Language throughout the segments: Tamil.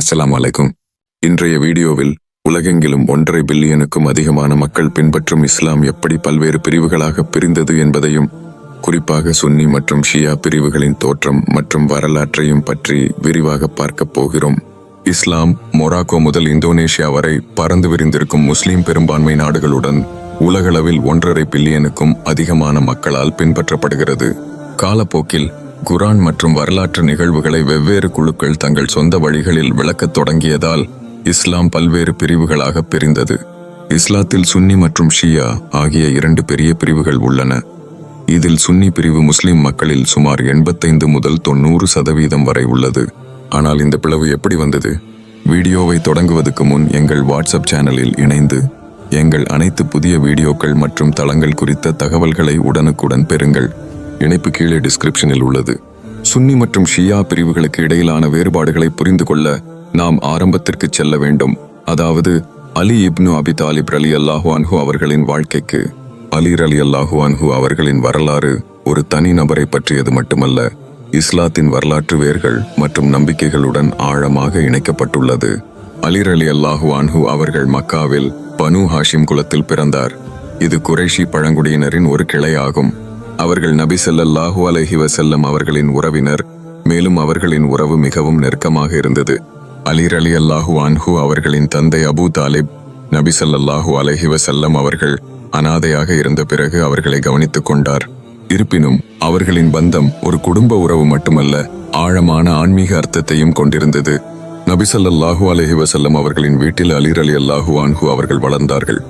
அஸ்லாம் வலைக்கும் இன்றைய வீடியோவில் உலகெங்கிலும் ஒன்றரை பில்லியனுக்கும் அதிகமான மக்கள் பின்பற்றும் இஸ்லாம் எப்படி பல்வேறு பிரிவுகளாக பிரிந்தது என்பதையும் குறிப்பாக சுன்னி மற்றும் ஷியா பிரிவுகளின் தோற்றம் மற்றும் வரலாற்றையும் பற்றி விரிவாக பார்க்கப் போகிறோம். இஸ்லாம் மொராக்கோ முதல் இந்தோனேஷியா வரை பறந்து விரிந்திருக்கும் முஸ்லிம் பெரும்பான்மை நாடுகளுடன் உலகளவில் ஒன்றரை பில்லியனுக்கும் அதிகமான மக்களால் பின்பற்றப்படுகிறது. காலப்போக்கில் குரான் மற்றும் வரலாற்று நிகழ்வுகளை வெவ்வேறு குழுக்கள் தங்கள் சொந்த வழிகளில் விளக்கத் தொடங்கியதால் இஸ்லாம் பல்வேறு பிரிவுகளாக பிரிந்தது. இஸ்லாத்தில் சுன்னி மற்றும் ஷியா ஆகிய இரண்டு பெரிய பிரிவுகள் உள்ளன. இதில் சுன்னி பிரிவு முஸ்லிம் மக்களில் சுமார் எண்பத்தைந்து முதல் தொண்ணூறு சதவீதம் வரை உள்ளது. ஆனால் இந்த பிளவு எப்படி வந்தது? வீடியோவை தொடங்குவதற்கு முன் எங்கள் வாட்ஸ்அப் சேனலில் இணைந்து எங்கள் அனைத்து புதிய வீடியோக்கள் மற்றும் தளங்கள் குறித்த தகவல்களை உடனுக்குடன் பெறுங்கள். இணைப்பு கீழே டிஸ்கிரிப்ஷனில் உள்ளது. சுன்னி மற்றும் ஷியா பிரிவுகளுக்கு இடையிலான வேறுபாடுகளை புரிந்து கொள்ள நாம் ஆரம்பத்திற்கு செல்ல வேண்டும். அதாவது அலி இப்னு அபி தாலிப் அலி அல்லாஹு அவர்களின் வாழ்க்கைக்கு அலீர் அலி அல்லாஹு அவர்களின் வரலாறு ஒரு தனி நபரை பற்றியது மட்டுமல்ல இஸ்லாத்தின் வரலாற்று வேர்கள் மற்றும் நம்பிக்கைகளுடன் ஆழமாக இணைக்கப்பட்டுள்ளது. அலிர் அலி அல்லாஹு அவர்கள் மக்காவில் பனு ஹாஷிம் குலத்தில் பிறந்தார். இது குறைஷி பழங்குடியினரின் ஒரு கிளையாகும். அவர்கள் நபி ஸல்லல்லாஹு அலஹி வசல்லம் அவர்களின் உறவினர் மேலும் அவர்களின் உறவு மிகவும் நெருக்கமாக இருந்தது. அலிர் அலி அல்லாஹு அன்ஹு அவர்களின் தந்தை அபூ தாலிப் நபி ஸல்லல்லாஹு அலஹி வசல்லம் அவர்கள் அனாதையாக இருந்த பிறகு அவர்களை கவனித்துக் கொண்டார். இருப்பினும் அவர்களின் பந்தம் ஒரு குடும்ப உறவு மட்டுமல்ல ஆழமான ஆன்மீக அர்த்தத்தையும் கொண்டிருந்தது. நபிசல்லாஹூ அலஹி வசல்லம் அவர்களின் வீட்டில் அலிர் அலி அல்லாஹு அன்ஹு அவர்கள் வளர்ந்தார்கள்.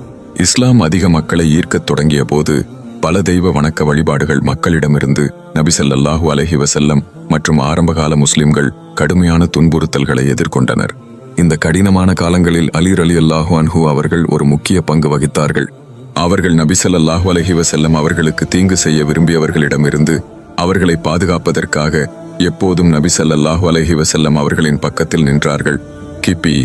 இஸ்லாம் அதிக மக்களை ஈர்க்கத் தொடங்கிய போது பல தெய்வ வணக்க வழிபாடுகள் மக்களிடமிருந்து நபிசல்லாஹு அலஹி வசல்லம் மற்றும் ஆரம்பகால முஸ்லிம்கள் கடுமையான துன்புறுத்தல்களை எதிர்கொண்டனர். இந்த கடினமான காலங்களில் அலிர் அலி அல்லாஹு அன்ஹு அவர்கள் ஒரு முக்கிய பங்கு வகித்தார்கள். அவர்கள் நபி ஸல்லல்லாஹு அலைஹி வஸல்லம் அவர்களுக்கு தீங்கு செய்ய விரும்பியவர்களிடமிருந்து அவர்களை பாதுகாப்பதற்காக எப்போதும் நபி ஸல்லல்லாஹு அலைஹி வஸல்லம் அவர்களின் பக்கத்தில் நின்றார்கள். கிபி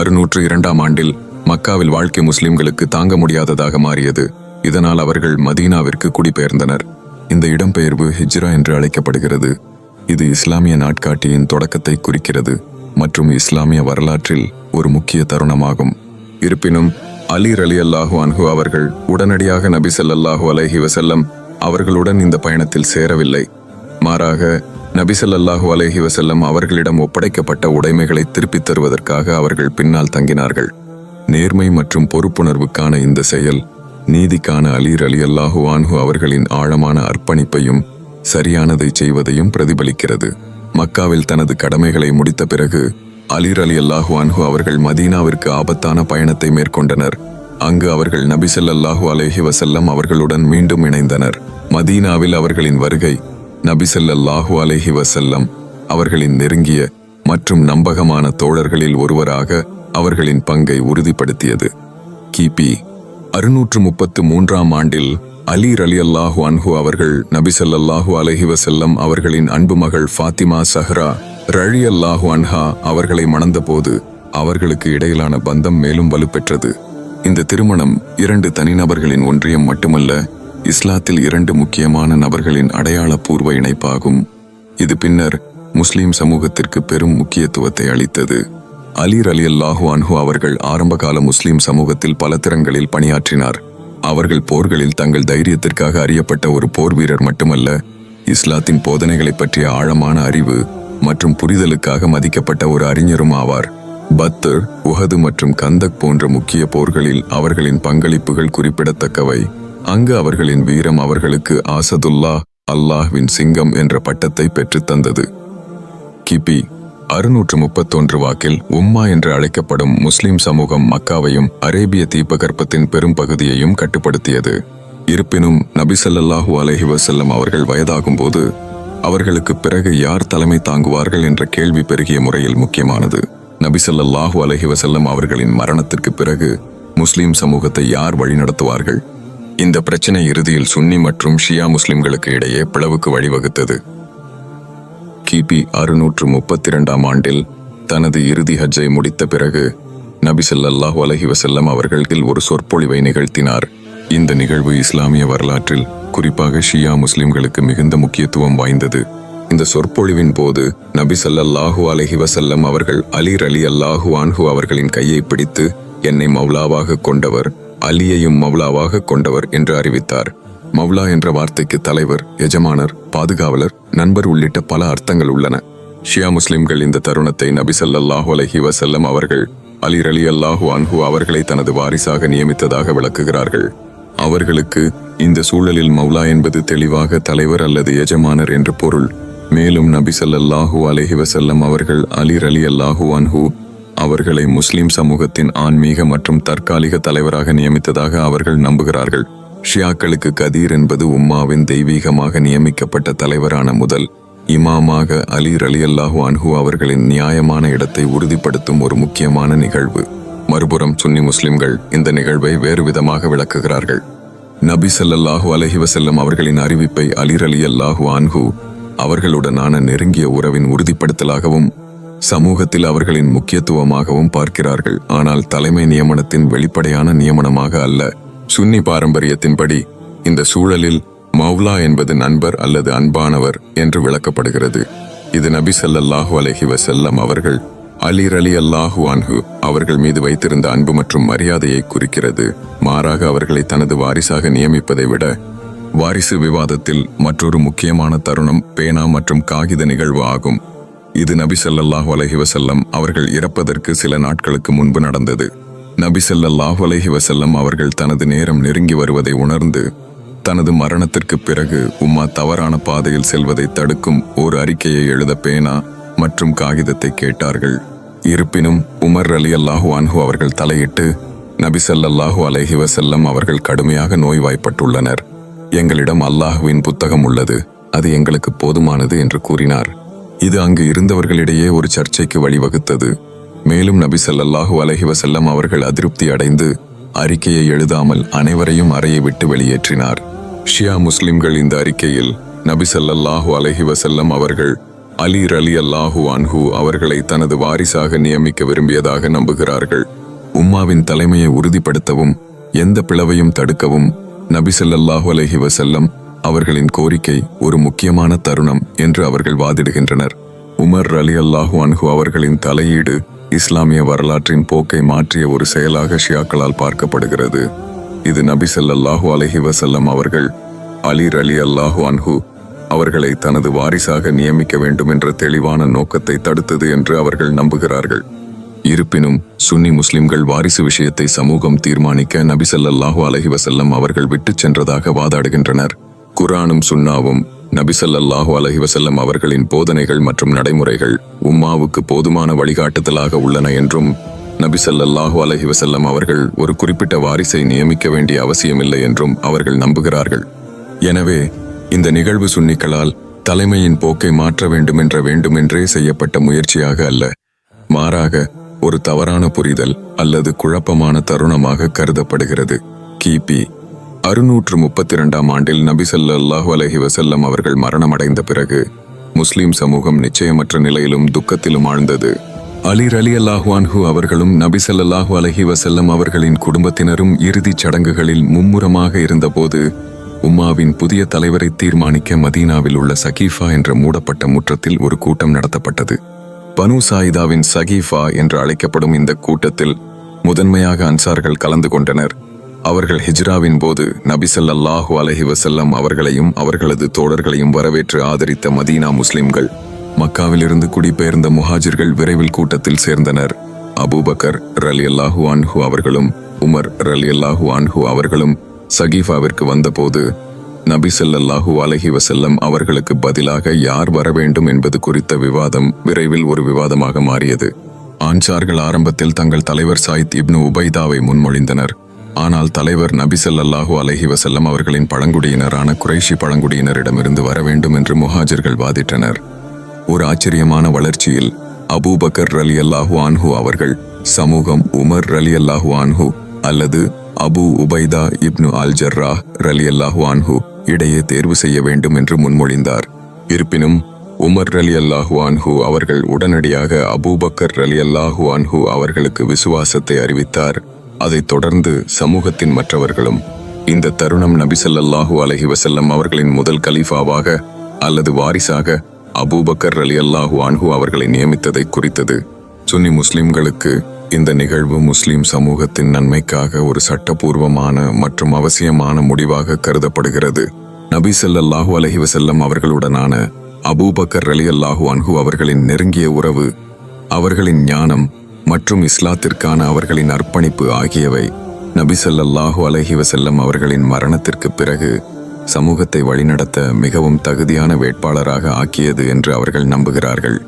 அறுநூற்று இரண்டாம் ஆண்டில் மக்காவில் வாழ்க்கை முஸ்லிம்களுக்கு தாங்க முடியாததாக மாறியது. இதனால் அவர்கள் மதீனாவிற்கு குடிபெயர்ந்தனர். இந்த இடம்பெயர்வு ஹிஜ்ரா என்று அழைக்கப்படுகிறது. இது இஸ்லாமிய நாட்காட்டியின் தொடக்கத்தை குறிக்கிறது மற்றும் இஸ்லாமிய வரலாற்றில் ஒரு முக்கிய தருணமாகும். இருப்பினும் அலி அலி அல்லாஹு அன்ஹு அவர்கள் உடனடியாக நபி ஸல்லல்லாஹு அலஹி வசல்லம் அவர்களுடன் இந்த பயணத்தில் சேரவில்லை. மாறாக நபி ஸல்லல்லாஹு அலஹி வசல்லம் அவர்களிடம் ஒப்படைக்கப்பட்ட உடைமைகளை திருப்பித் தருவதற்காக அவர்கள் பின்னால் தங்கினார்கள். நேர்மை மற்றும் பொறுப்புணர்வுக்கான இந்த செயல் நீதிக்கான அலீர் அலி அல்லாஹு அவர்களின் ஆழமான அர்ப்பணிப்பையும் சரியானதை செய்வதையும் பிரதிபலிக்கிறது. மக்காவில் தனது கடமைகளை முடித்த பிறகு அலீர் அலி அல்லாஹு அன்ஹு அவர்கள் மதீனாவிற்கு ஆபத்தான பயணத்தை மேற்கொண்டனர். அங்கு அவர்கள் நபிசல் அல்லாஹு அலைஹி வஸல்லம் அவர்களுடன் மீண்டும் இணைந்தனர். மதீனாவில் அவர்களின் வருகை நபி அலேஹி அலைஹி வஸல்லம் அவர்களின் நெருங்கிய மற்றும் நம்பகமான தோழர்களில் ஒருவராக அவர்களின் பங்கை உறுதிப்படுத்தியது. கிபி அறுநூற்று முப்பத்து மூன்றாம் ஆண்டில் அலி அலி அல்லாஹு அன்ஹு அவர்கள் நபிசல்லாஹு ஸல்லல்லாஹு அலைஹி அவர்களின் அன்பு மகள் ஃபாத்திமா சஹ்ரா ரழி அல்லாஹு அன்ஹா அவர்களை மணந்தபோது அவர்களுக்கு இடையிலான பந்தம் மேலும் வலுப்பெற்றது. இந்த திருமணம் இரண்டு தனிநபர்களின் ஒன்றியம் மட்டுமல்ல இஸ்லாத்தில் இரண்டு முக்கியமான நபர்களின் அடையாளப்பூர்வ இணைப்பாகும். இது பின்னர் முஸ்லிம் சமூகத்திற்கு பெரும் முக்கியத்துவத்தை அளித்தது. அலீர் அலி அல்லாஹு அன்ஹு அவர்கள் ஆரம்பகால முஸ்லிம் சமூகத்தில் பல திறங்களில் பணியாற்றினார். அவர்கள் போர்களில் தங்கள் தைரியத்திற்காக அறியப்பட்ட ஒரு போர் வீரர் மட்டுமல்ல இஸ்லாத்தின் போதனைகளை பற்றிய ஆழமான அறிவு மற்றும் புரிதலுக்காக மதிக்கப்பட்ட ஒரு அறிஞரும் ஆவார். பத்தர் உஹது மற்றும் கந்தக் போன்ற முக்கிய போர்களில் அவர்களின் பங்களிப்புகள் குறிப்பிடத்தக்கவை. அங்கு அவர்களின் வீரம் அவர்களுக்கு ஆசதுல்லா அல்லாஹ்வின் சிங்கம் என்ற பட்டத்தை பெற்றுத் தந்தது. கிபி அறுநூற்று முப்பத்தொன்று வாக்கில் உம்மா என்று அழைக்கப்படும் முஸ்லிம் சமூகம் மக்காவையும் அரேபிய தீபகற்பத்தின் பெரும் பகுதியையும் கட்டுப்படுத்தியது. இருப்பினும் நபிசல்லாஹூ அலஹி வசல்லம் அவர்கள் அவர்கள் வயதாகும்போது அவர்களுக்கு பிறகு யார் தலைமை தாங்குவார்கள் என்ற கேள்வி பெருகிய முறையில் முக்கியமானது. நபிசல்லாஹூ அலஹி வசல்லம் அவர்களின் மரணத்திற்கு பிறகு முஸ்லிம் சமூகத்தை யார் வழிநடத்துவார்கள்? இந்த பிரச்சனை இறுதியில் சுன்னி மற்றும் ஷியா முஸ்லிம்களுக்கு இடையே பிளவுக்கு வழிவகுத்தது. கிபி அறுநூற்று முப்பத்தி இரண்டாம் ஆண்டில் தனது இறுதி ஹஜ்ஜை முடித்த பிறகு நபிசல்லாஹு அலஹி வசல்லம் அவர்கள் அவர்களில் ஒரு சொற்பொழிவை நிகழ்த்தினார். இந்த நிகழ்வு இஸ்லாமிய வரலாற்றில் குறிப்பாக ஷியா முஸ்லிம்களுக்கு மிகுந்த முக்கியத்துவம் வாய்ந்தது. இந்த சொற்பொழிவின் போது நபி ஸல்லல்லாஹு அலைஹி அவர்கள் அலி அலி அல்லாஹு ஆன்ஹு அவர்களின் கையை பிடித்து என்னை மௌலாவாக கொண்டவர் அலியையும் மௌலாவாக கொண்டவர் என்று அறிவித்தார். மௌலா என்ற வார்த்தைக்கு தலைவர் எஜமானர் பாதுகாவலர் நண்பர் உள்ளிட்ட பல அர்த்தங்கள் உள்ளன. ஷியா முஸ்லிம்கள் இந்த தருணத்தை நபிசல்லாஹு அலஹி வசல்லம் அவர்கள் அலி அலி அல்லாஹு அன்ஹு அவர்களை தனது வாரிசாக நியமித்ததாக விளக்குகிறார்கள். அவர்களுக்கு இந்த சூழலில் மௌலா என்பது தெளிவாக தலைவர் அல்லது எஜமானர் என்று பொருள். மேலும் நபி ஸல்லல்லாஹு அலைஹி வஸல்லம் அவர்கள் அலி அலி அல்லாஹு அன்ஹு அவர்களை முஸ்லிம் சமூகத்தின் ஆன்மீக மற்றும் தற்காலிக தலைவராக நியமித்ததாக அவர்கள் நம்புகிறார்கள். ஷியாக்களுக்கு கதீர் என்பது உம்மாவின் தெய்வீகமாக நியமிக்கப்பட்ட தலைவரான முதல் இமாமாக அலி அலி அல்லாஹு அன்ஹு அவர்களின் நியாயமான இடத்தை உறுதிப்படுத்தும் ஒரு முக்கியமான நிகழ்வு. மறுபுறம் சுன்னி முஸ்லிம்கள் இந்த நிகழ்வை வேறு விதமாக விளக்குகிறார்கள். நபி ஸல்லல்லாஹு அலஹி வசல்லம் அவர்களின் அறிவிப்பை அலி அலி அல்லாஹு அன்ஹு அவர்களுடனான நெருங்கிய உறவின் உறுதிப்படுத்தலாகவும் சமூகத்தில் அவர்களின் முக்கியத்துவமாகவும் பார்க்கிறார்கள். ஆனால் தலைமை நியமனத்தின் வெளிப்படையான நியமனமாக அல்ல. சுன்னி பாரம்பரியத்தின்படி இந்த சூழலில் மௌலா என்பது நண்பர் அல்லது அன்பானவர் என்று விளக்கப்படுகிறது. இது நபி சல்லல்லாஹு அலஹி வசல்லம் அவர்கள் அலி அலி அல்லாஹு அன்ஹு அவர்கள் மீது வைத்திருந்த அன்பு மற்றும் மரியாதையை குறிக்கிறது. மாறாக அவர்களை தனது வாரிசாக நியமிப்பதை விட வாரிசு விவாதத்தில் மற்றொரு முக்கியமான தருணம் பேனா மற்றும் காகித நிகழ்வு ஆகும். இது நபி சல்லல்லாஹு அலஹி வசல்லம் அவர்கள் இறப்பதற்கு சில நாட்களுக்கு முன்பு நடந்தது. நபி அலஹி வசல்லம் அவர்கள் தனது நேரம் நெருங்கி வருவதை உணர்ந்து தனது மரணத்திற்கு பிறகு உம்மா தவறான பாதையில் செல்வதை தடுக்கும் ஒரு அறிக்கையை எழுத பேனா மற்றும் காகிதத்தை கேட்டார்கள். இருப்பினும் உமர் அலி அல்லாஹூ அன்ஹு அவர்கள் தலையிட்டு நபி அலஹி வசல்லம் அவர்கள் கடுமையாக நோய்வாய்ப்பட்டுள்ளனர். எங்களிடம் அல்லாஹுவின் புத்தகம் உள்ளது அது எங்களுக்கு போதுமானது என்று கூறினார். இது அங்கு இருந்தவர்களிடையே ஒரு சர்ச்சைக்கு வழிவகுத்தது. மேலும் நபி சல்லல்லாஹு அலஹிவ செல்லம் அவர்கள் அதிருப்தி அடைந்து அறிக்கையை எழுதாமல் அனைவரையும் அறையை விட்டு வெளியேற்றினார். ஷியா முஸ்லிம்கள் இந்த அறிக்கையில் நபி சல்லல்லாஹு அலைஹி வஸல்லம் அவர்கள் அலி அலி அல்லாஹு அன்ஹு அவர்களை தனது வாரிசாக நியமிக்க விரும்பியதாக நம்புகிறார்கள். உம்மாவின் தலைமையை உறுதிப்படுத்தவும் எந்த பிளவையும் தடுக்கவும் நபி சல்லல்லாஹு அலஹி வசல்லம் அவர்களின் கோரிக்கை ஒரு முக்கியமான தருணம் என்று அவர்கள் வாதிடுகின்றனர். உமர் அலி அல்லாஹு அன்ஹு அவர்களின் தலையீடு இஸ்லாமிய வரலாற்றின் போக்கை மாற்றிய ஒரு செயலாக ஷியாக்களால் பார்க்கப்படுகிறது. இது நபி ஸல்லல்லாஹு அலஹி வசல்லம் அவர்கள் அலிர் அலி அல்லாஹு அன்ஹு அவர்களை தனது வாரிசாக நியமிக்க வேண்டும் என்ற தெளிவான நோக்கத்தை தடுத்தது என்று அவர்கள் நம்புகிறார்கள். இருப்பினும் சுன்னி முஸ்லிம்கள் வாரிசு விஷயத்தை சமூகம் தீர்மானிக்க நபி ஸல்லல்லாஹு அலஹி வசல்லம் அவர்கள் விட்டுச் சென்றதாக வாதாடுகின்றனர். குரானும் சுன்னாவும் நபிசல்லாஹு ஸல்லல்லாஹு அலைஹி அவர்களின் போதனைகள் மற்றும் நடைமுறைகள் உம்மாவுக்கு போதுமான வழிகாட்டுதலாக உள்ளன என்றும் நபிசல்லாஹு ஸல்லல்லாஹு அலைஹி அவர்கள் ஒரு குறிப்பிட்ட வாரிசை நியமிக்க வேண்டிய அவசியமில்லை என்றும் அவர்கள் நம்புகிறார்கள். எனவே இந்த நிகழ்வு சுன்னிகளால் தலைமையின் போக்கை மாற்ற வேண்டுமென்ற வேண்டுமென்றே செய்யப்பட்ட முயற்சியாக அல்ல. மாறாக ஒரு தவறான புரிதல் அல்லது குழப்பமான தருணமாக கருதப்படுகிறது. கிபி அறுநூற்று முப்பத்தி இரண்டாம் ஆண்டில் நபிசல்ல அல்லாஹு அலஹி வசல்லம் அவர்கள் மரணமடைந்த பிறகு முஸ்லிம் சமூகம் நிச்சயமற்ற நிலையிலும் துக்கத்திலும் ஆழ்ந்தது. அலிர் அலி அல்லாஹ்வான்ஹு அவர்களும் நபிசல்லாஹு அலஹி வசல்லம் அவர்களின் குடும்பத்தினரும் இறுதிச் சடங்குகளில் மும்முரமாக இருந்தபோது உம்மாவின் புதிய தலைவரை தீர்மானிக்க மதீனாவில் உள்ள சகீஃபா என்ற மூடப்பட்ட முற்றத்தில் ஒரு கூட்டம் நடத்தப்பட்டது. பனு சாயிதாவின் சகீஃபா என்று அழைக்கப்படும் இந்த கூட்டத்தில் முதன்மையாக அன்சார்கள் கலந்து கொண்டனர். அவர்கள் ஹிஜ்ராவின் போது நபிசல்லாஹு அலஹி வசல்லம் அவர்களையும் அவர்களது தோழர்களையும் வரவேற்று ஆதரித்த மதீனா முஸ்லிம்கள் மக்காவிலிருந்து குடிபெயர்ந்த முஹாஜிர்கள் விரைவில் கூட்டத்தில் சேர்ந்தனர். அபூபக்கர் ரலியல்லாஹு அன்ஹு அவர்களும் உமர் ரலியல்லாஹு அன்ஹு அவர்களும் சகீஃபாவிற்கு வந்தபோது நபி ஸல்லல்லாஹு அலைஹி அவர்களுக்கு பதிலாக யார் வர வேண்டும் என்பது குறித்த விவாதம் விரைவில் ஒரு விவாதமாக மாறியது. ஆன்சார்கள் ஆரம்பத்தில் தங்கள் தலைவர் சாயித் இப்னு உபைதாவை முன்மொழிந்தனர். ஆனால் தலைவர் நபி ஸல்லல்லாஹு அலைஹி அவர்களின் பழங்குடியினரான குறைஷி பழங்குடியினரிடமிருந்து வர வேண்டும் என்று முஹாஜிர்கள் வாதிட்டனர். ஒரு ஆச்சரியமான வளர்ச்சியில் அபூபக்கர் ரலி அல்லாஹு ஆன்ஹு அவர்கள் சமூகம் உமர் ரலி அல்லாஹு ஆன்ஹு அல்லது அபு உபைதா இப்னு அல் ஜர்ரா ரலி அல்லாஹு ஆன்ஹு இடையே தேர்வு செய்ய வேண்டும் என்று முன்மொழிந்தார். இருப்பினும் உமர் ரலி அல்லாஹு அன்ஹு அவர்கள் உடனடியாக அபூபக்கர் ரலி அல்லாஹு அன்ஹு அவர்களுக்கு விசுவாசத்தை அறிவித்தார். அதைத் தொடர்ந்து சமூகத்தின் மற்றவர்களும் இந்த தருணம் நபிசல்லாஹு அலஹி வசல்லம் அவர்களின் முதல் கலீஃபாவாக அல்லது வாரிசாக அபூபக்கர் அலி அல்லாஹு அன்ஹு அவர்களை நியமித்ததை குறித்தது. சுன்னி முஸ்லிம்களுக்கு இந்த நிகழ்வு முஸ்லிம் சமூகத்தின் நன்மைக்காக ஒரு சட்டபூர்வமான மற்றும் அவசியமான முடிவாக கருதப்படுகிறது. நபி சல்லாஹூ அலஹி வசல்லம் அவர்களுடனான அபூபக்கர் அலி அல்லாஹு அன்ஹு அவர்களின் நெருங்கிய உறவு அவர்களின் ஞானம் மற்றும் இஸ்லாத்திற்கான அவர்களின் அர்ப்பணிப்பு ஆகியவை நபி ஸல்லல்லாஹு அலைஹி வஸல்லம் அவர்களின் மரணத்திற்கு பிறகு சமூகத்தை வழிநடத்த மிகவும் தகுதியான வேட்பாளராக ஆக்கியது என்று அவர்கள் நம்புகிறார்கள்.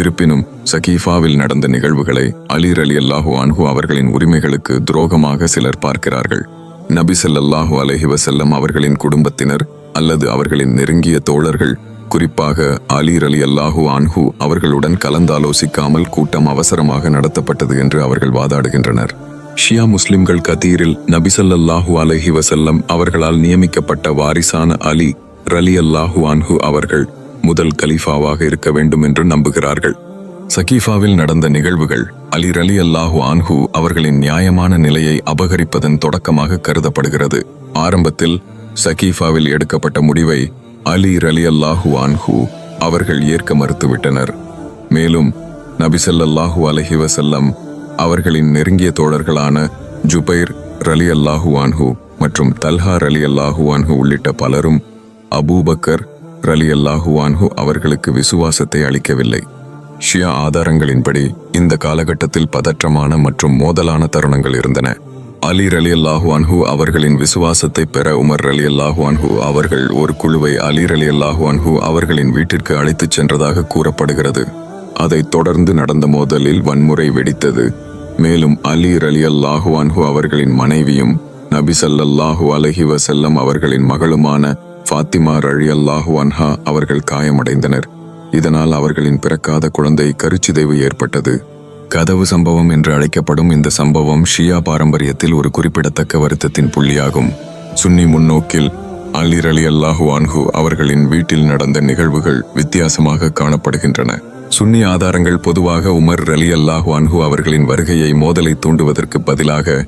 இருப்பினும் சகீஃபாவில் நடந்த நிகழ்வுகளை அலீர் அலி அல்லாஹு அன்ஹு அவர்களின் உரிமைகளுக்கு துரோகமாக சிலர் பார்க்கிறார்கள். நபி சல்லல்லாஹு அலஹி வசல்லம் அவர்களின் குடும்பத்தினர் அல்லது அவர்களின் நெருங்கிய தோழர்கள் குறிப்பாக அலீர் அலி அல்லாஹு அன்ஹு அவர்களுடன் கலந்தாலோசிக்காமல் கூட்டம் அவசரமாக நடத்தப்பட்டது என்று அவர்கள் வாதாடுகின்றனர். ஷியா முஸ்லிம்கள் கதீரில் நபிசல்லாஹு அலஹி வசல்லம் அவர்களால் நியமிக்கப்பட்ட வாரிசான அலி ரலி அல்லாஹு அன்ஹு அவர்கள் முதல் கலீஃபாவாக இருக்க வேண்டும் என்று நம்புகிறார்கள். சகீஃபாவில் நடந்த நிகழ்வுகள் அலி ரலி அல்லாஹு அன்ஹு அவர்களின் நியாயமான நிலையை அபகரிப்பதன் தொடக்கமாக கருதப்படுகிறது. ஆரம்பத்தில் சகீஃபாவில் எடுக்கப்பட்ட முடிவை அலி ரலி அல்லாஹு அன்ஹு அவர்கள் ஏற்க மறுத்துவிட்டனர். மேலும் நபிசல்லாஹு அலஹி வசல்லம் அவர்களின் நெருங்கிய தோழர்களான ஜுபைர் ரலி அல்லாஹு அன்ஹு மற்றும் தல்ஹா ரலி அல்லாஹு அன்ஹு உள்ளிட்ட பலரும் அபூபக்கர் ரலி அல்லாஹு அன்ஹு அவர்களுக்கு விசுவாசத்தை அளிக்கவில்லை. ஷியா ஆதாரங்களின்படி இந்த காலகட்டத்தில் பதற்றமான மற்றும் மோதலான தருணங்கள் இருந்தன. அலி ரலி அல்லாஹு அன்ஹு அவர்களின் விசுவாசத்தை பெற உமர் ரலி அல்லாஹு அன்ஹு அவர்கள் ஒரு குழுவை அலி ரலி அல்லாஹு அன்ஹு அவர்களின் வீட்டிற்கு அழைத்துச் சென்றதாக கூறப்படுகிறது. அதைத் தொடர்ந்து நடந்த மோதலில் வன்முறை வெடித்தது. மேலும் அலி ரலி அல்லாஹு அன்ஹு அவர்களின் மனைவியும் நபி சல்லல்லாஹு அலஹி வசல்லம் அவர்களின் மகளுமான ஃபாத்திமா ரலி அல்லாஹு அன்ஹா அவர்கள் காயமடைந்தனர். இதனால் அவர்களின் பிறக்காத குழந்தை கருச்சிதைவு ஏற்பட்டது. கதவு சம்பவம் என்று அழைக்கப்படும் இந்த சம்பவம் ஷியா பாரம்பரியத்தில் ஒரு குறிப்பிடத்தக்க வருத்தத்தின் புள்ளியாகும். சுன்னி முன்னோக்கில் அலி ரலி அல்லாஹு அன்ஹு அவர்களின் வீட்டில் நடந்த நிகழ்வுகள் வித்தியாசமாக காணப்படுகின்றன. சுன்னி ஆதாரங்கள் பொதுவாக உமர் அலி அல்லாஹு அன்ஹு அவர்களின் வருகையை மோதலை தூண்டுவதற்கு பதிலாக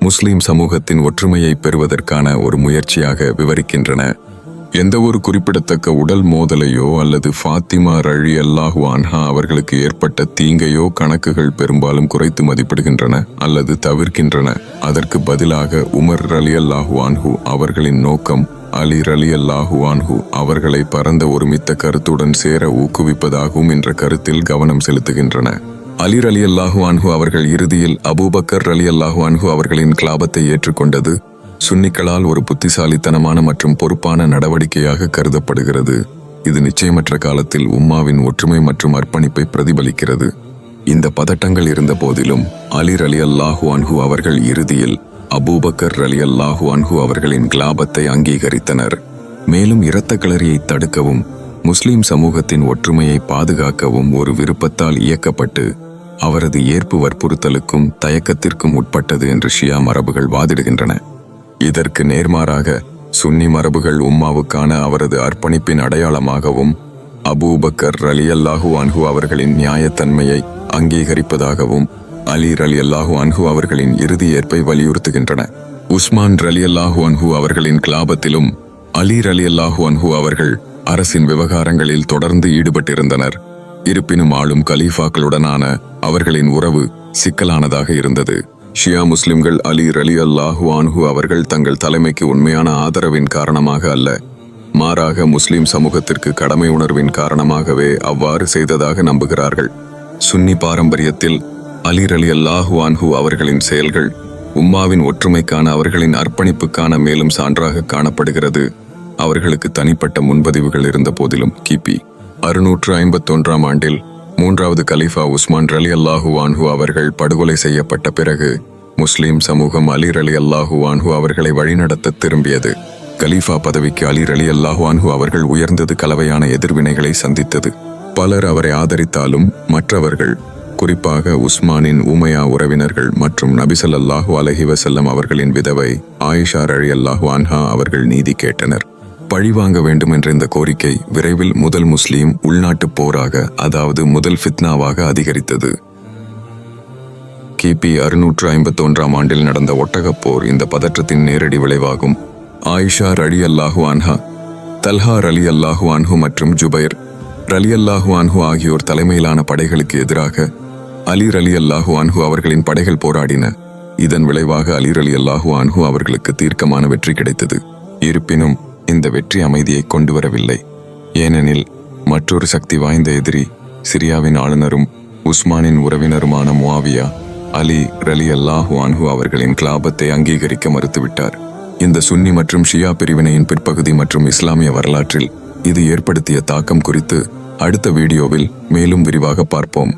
முஸ்லிம் சமூகத்தின் ஒற்றுமையை பெறுவதற்கான ஒரு முயற்சியாக விவரிக்கின்றன. எந்த ஒரு குறிப்பிடத்தக்க உடல் மோதலையோ அல்லது ஃபாத்திமா ரழி அல்லாஹு அன்ஹா அவர்களுக்கு ஏற்பட்ட தீங்கையோ கணக்குகள் பெரும்பாலும் குறைத்து மதிப்பிடுகின்றன அல்லது தவிர்க்கின்றன. அதற்கு பதிலாக உமர் ரலி அல்லாஹு அன்ஹு அவர்களின் நோக்கம் அலி ரலி அல்லாஹு அன்ஹு அவர்களை பரந்த ஒருமித்த கருத்துடன் சேர ஊக்குவிப்பதாகும் என்ற கருத்தில் கவனம் செலுத்துகின்றன. அலி ரலி அல்லாஹு அன்ஹு அவர்கள் இறுதியில் அபூபக்கர் ரலி அல்லாஹு அன்ஹு அவர்களின் கிளாபத்தை ஏற்றுக்கொண்டது சுன்னிக்களால் ஒரு புத்திசாலித்தனமான மற்றும் பொறுப்பான நடவடிக்கையாக கருதப்படுகிறது. இது நிச்சயமற்ற காலத்தில் உம்மாவின் ஒற்றுமை மற்றும் அர்ப்பணிப்பை பிரதிபலிக்கிறது. இந்த பதட்டங்கள் இருந்த போதிலும் அலி அல்லாஹு அன்ஹு அவர்கள் இறுதியில் அபூபக்கர் அலி அல்லாஹு அன்ஹு அவர்களின் கிளாபத்தை அங்கீகரித்தனர். மேலும் இரத்த கிளறியை தடுக்கவும் முஸ்லிம் சமூகத்தின் ஒற்றுமையை பாதுகாக்கவும் ஒரு விருப்பத்தால் இயக்கப்பட்டு அவரது ஏற்பு வற்புறுத்தலுக்கும் தயக்கத்திற்கும் உட்பட்டது என்று ஷியா மரபுகள் வாதிடுகின்றன. இதற்கு நேர்மாறாக சுன்னி மரபுகள் உம்மாவுக்கான அவரது அர்ப்பணிப்பின் அடையாளமாகவும் அபூபக்கர் ரலி அல்லாஹு அன்ஹு அவர்களின் நியாயத்தன்மையை அங்கீகரிப்பதாகவும் அலி ரலி அல்லாஹு அன்ஹு அவர்களின் இறுதி ஏற்பை வலியுறுத்துகின்றன. உஸ்மான் ரலி அல்லாஹு அன்ஹு அவர்களின் கிளாபத்திலும் அலி ரலி அல்லாஹு அன்ஹு அவர்கள் அரசின் விவகாரங்களில் தொடர்ந்து ஈடுபட்டிருந்தனர். இருப்பினும் ஆளும் கலீஃபாக்களுடனான அவர்களின் உறவு சிக்கலானதாக இருந்தது. ஷியா முஸ்லிம்கள் அலி ரலி அல்லாஹு ஆன்ஹு அவர்கள் தங்கள் தலைமைக்கு உண்மையான ஆதரவின் காரணமாக அல்ல. மாறாக முஸ்லிம் சமூகத்திற்கு கடமை உணர்வின் காரணமாகவே அவ்வாறு செய்ததாக நம்புகிறார்கள். சுன்னி பாரம்பரியத்தில் அலி ரலி அல்லாஹு ஆன்ஹு அவர்களின் செயல்கள் உம்மாவின் ஒற்றுமைக்கான அவர்களின் அர்ப்பணிப்புக்கான மேலும் சான்றாக காணப்படுகிறது. அவர்களுக்கு தனிப்பட்ட முன்பதிவுகள் இருந்த போதிலும் கிபி அறுநூற்று ஐம்பத்தொன்றாம் ஆண்டில் மூன்றாவது கலீஃபா உஸ்மான் ரலி அல்லாஹு அன்ஹு அவர்கள் படுகொலை செய்யப்பட்ட பிறகு முஸ்லீம் சமூகம் அலி ரலி அல்லாஹு அவர்களை வழிநடத்த திரும்பியது. கலீஃபா பதவிக்கு அலி ரலி அல்லாஹு அவர்கள் உயர்ந்தது கலவையான எதிர்வினைகளை சந்தித்தது. பலர் அவரை ஆதரித்தாலும் மற்றவர்கள் குறிப்பாக உஸ்மானின் உமையா உறவினர்கள் மற்றும் நபிசல்லாஹு அலஹி வசல்லம் அவர்களின் விதவை ஆயிஷா ரழி அல்லாஹு அன்ஹா அவர்கள் நீதி கேட்டனர். பழிவாங்க வேண்டும் என்ற இந்த கோரிக்கை விரைவில் முதல் முஸ்லீம் உள்நாட்டுப் போராக அதாவது முதல் ஃபித்னாவாக அதிகரித்தது. கிபி அறுநூற்று ஐம்பத்தொன்றாம் ஆண்டில் நடந்த ஒட்டகப் போர் இந்த பதற்றத்தின் நேரடி விளைவாகும். ஆயிஷா ரலி அல்லாஹு அன்ஹா தல்ஹா ரலி அல்லாஹு அன்ஹு மற்றும் ஜுபைர் ரலி அல்லாஹு அன்ஹு ஆகியோர் தலைமையிலான படைகளுக்கு எதிராக அலி ரலி அல்லாஹு அன்ஹு அவர்களின் படைகள் போராடின. இதன் விளைவாக அலி ரலி அல்லாஹு அன்ஹு அவர்களுக்கு தீர்க்கமான வெற்றி கிடைத்தது. இருப்பினும் இந்த வெற்றி அமைதியை கொண்டு வரவில்லை ஏனெனில் மற்றொரு சக்தி வாய்ந்த எதிரி சிரியாவின் ஆளுநரும் உஸ்மானின் உறவினருமான முவாவியா அலி ரலி அல்லாஹு அன்ஹு அவர்களின் கிலாபத்தை அங்கீகரிக்க மறுத்துவிட்டார். இந்த சுன்னி மற்றும் ஷியா பிரிவினையின் பிற்பகுதி மற்றும் இஸ்லாமிய வரலாற்றில் இது ஏற்படுத்திய தாக்கம் குறித்து அடுத்த வீடியோவில் மேலும் விரிவாக பார்ப்போம்.